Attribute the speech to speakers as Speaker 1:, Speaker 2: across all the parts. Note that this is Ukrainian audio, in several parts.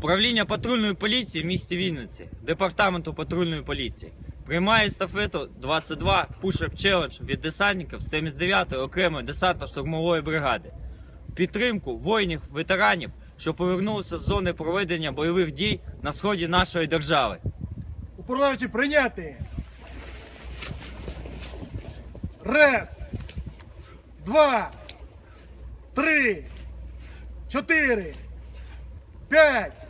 Speaker 1: Управління патрульної поліції в місті Вінниці, департаменту патрульної поліції приймає естафету 22 Push-Up Challenge від десантників 79-ї окремої десантно-штурмової бригади. Підтримку воїнів, ветеранів, що повернулися з зони проведення бойових дій на сході нашої держави.
Speaker 2: Управляючи прийняти. Раз. Два. Три. Чотири. П'ять.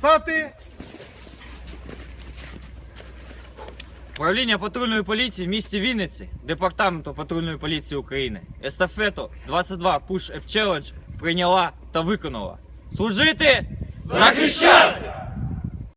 Speaker 2: Стати.
Speaker 1: Управління патрульної поліції в місті Вінниці, департаменту патрульної поліції України, естафету 22 Push Up Challenge прийняла та виконала. Служити! Захищати!